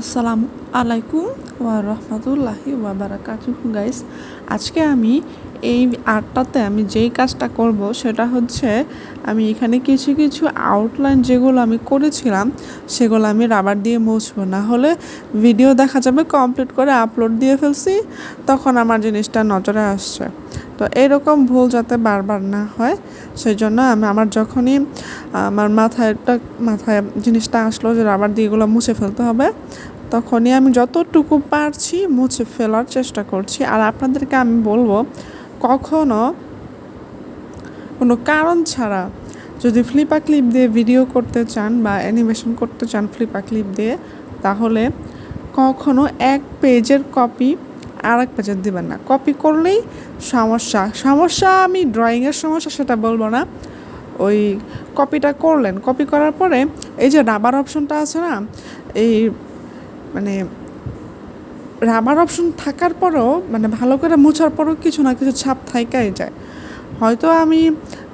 আসসালামু আলাইকুম ওয়া রহমতুল্লাহি ওয়া বারাকাতুহু গাইস আজকে আমি এই আর্টটাতে আমি যেই কাজটা করব সেটা হচ্ছে আমি এখানে কিছু কিছু আউটলাইন যেগুলো আমি করেছিলাম, সেগুলো আমি রাবার দিয়ে মুছবো। না হলে ভিডিও দেখা যাবে কমপ্লিট করে আপলোড দিয়ে ফেলছি, তখন আমার জিনিসটা নজরে আসছে। তো এরকম ভুল যাতে বারবার না হয় সেই জন্য আমি আমার যখনই আমার মাথায় একটা, মাথায় জিনিসটা আসলো যে রাবার দিয়ে এগুলো মুছে ফেলতে হবে, তখনই আমি যতটুকু পারছি মুছে ফেলার চেষ্টা করছি। আর আপনাদেরকে আমি বলব, কখনো কোনো কারণ ছাড়া যদি ফ্লিপা ক্লিপ দিয়ে ভিডিও করতে চান বা অ্যানিমেশন করতে চান ফ্লিপা ক্লিপ দিয়ে, তাহলে কখনো এক পেজের কপি আর এক পেজের দিবেন না। কপি করলেই সমস্যা। সমস্যা আমি ড্রয়িংয়ের সমস্যা সেটা বলব না। ওই কপিটা করলেন। কপি করার পরে এই যে রাবার অপশনটা আছে না, এই মানে রাবার অপশন থাকার পরেও মানে ভালো করে মোছার পরেও কিছু না কিছু ছাপ থাইকাই যায়। হয়তো আমি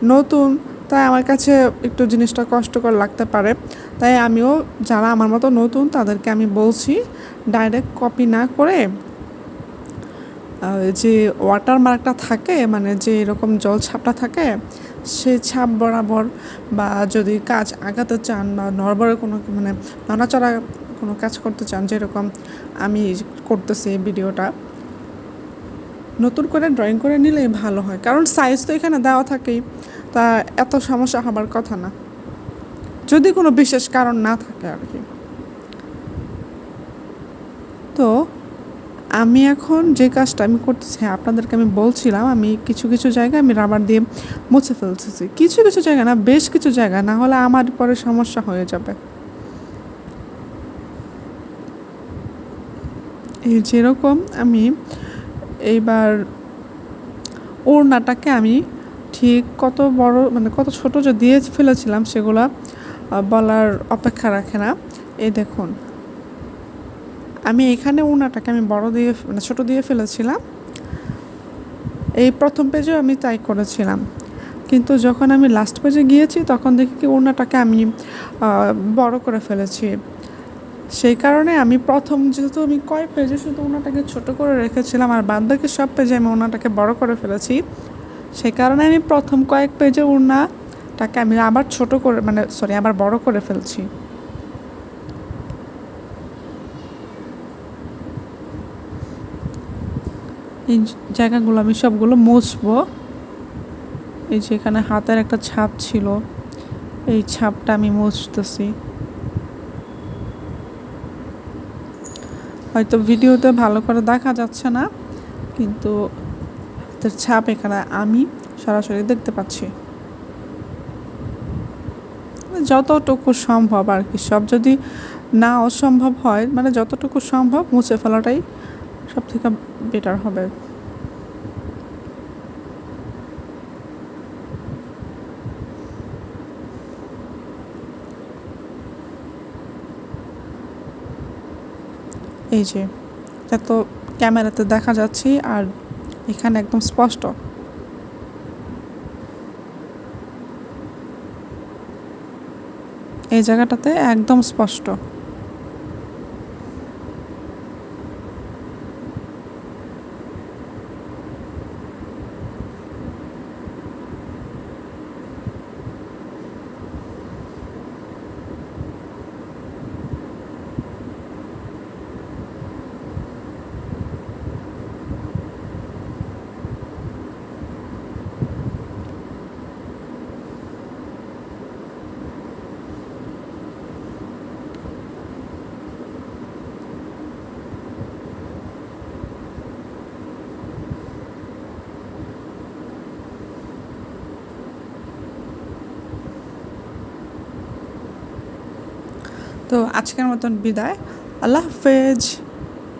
নতুন, তাই আমার কাছে একটু জিনিসটা কষ্টকর লাগতে পারে। তাই আমিও যারা আমার মতো নতুন তাদেরকে আমি বলছি ডাইরেক্ট কপি না করে যে ওয়াটার মার্কটা থাকে মানে যে এরকম জল ছাপটা থাকে, সে ছাপ বরাবর বা যদি কাজ আগাতে চান বা নড়বড়ে কোনো মানে নড়াচড়া কোনো কাজ করতে চান, যেরকম আমি করতেছি ভিডিওটা, নতুন করে ড্রয়িং করে নিলেই ভালো হয়। কারণ সাইজ তো এখানে দেওয়া থাকেই, তা এত সমস্যা হবার কথা না। যদি কোনো বিশেষ কারণ না থাকে আর কি তো আমি এখন যে কাজটা আমি করতেছি আপনাদেরকে আমি বলছিলাম, আমি কিছু কিছু জায়গায় আমি রাবার দিয়ে মুছে ফেলতেছি। কিছু কিছু জায়গা না, বেশ কিছু জায়গা, না হলে আমার পরে সমস্যা হয়ে যাবে। এই যেরকম আমি এইবার ওড়নাটাকে আমি ঠিক কত বড় মানে কত ছোট যে দিয়ে ফেলেছিলাম, সেগুলো বলার অপেক্ষা রাখে না। এই দেখুন আমি এখানে ওড়নাটাকে আমি বড় দিয়ে মানে ছোটো দিয়ে ফেলেছিলাম। এই প্রথম পেজেও আমি তাই করেছিলাম। কিন্তু যখন আমি লাস্ট পেজে গিয়েছি, তখন দেখি কি ওড়নাটাকে আমি বড় করে ফেলেছি। সেই কারণে আমি প্রথম যেহেতু আমি কয়েক পেজে শুধু ওনাটাকে ছোট করে রেখেছিলাম, আর বাকি সব পেজে আমি ওনাটাকে বড় করে ফেলেছি, সেই কারণে আমি প্রথম কয়েক পেজে ওড়নাটাকে আমি আবার ছোট করে মানে সরি আবার বড় করে ফেলছি। এই জায়গাগুলো আমি সবগুলো মুছবো। এই যে এখানে হাতের একটা ছাপ ছিল, এই ছাপটা আমি মুছতেছি। হয়তো ভিডিওতে ভালো করে দেখা যাচ্ছে না, কিন্তু হাতের ছাপ এখানে আমি সরাসরি দেখতে পাচ্ছি। যতটুকু সম্ভব আর কি, সব যদি না অসম্ভব হয় মানে যতটুকু সম্ভব মুছে ফেলাটাই সব থেকে বেটার হবে। এই যে যত ক্যামেরাতে দেখা যাচ্ছে আর এখানে একদম স্পষ্ট। এই জায়গাটাতে একদম স্পষ্ট। তো আজকের মতন বিদায়। আল্লাহ হাফেজ।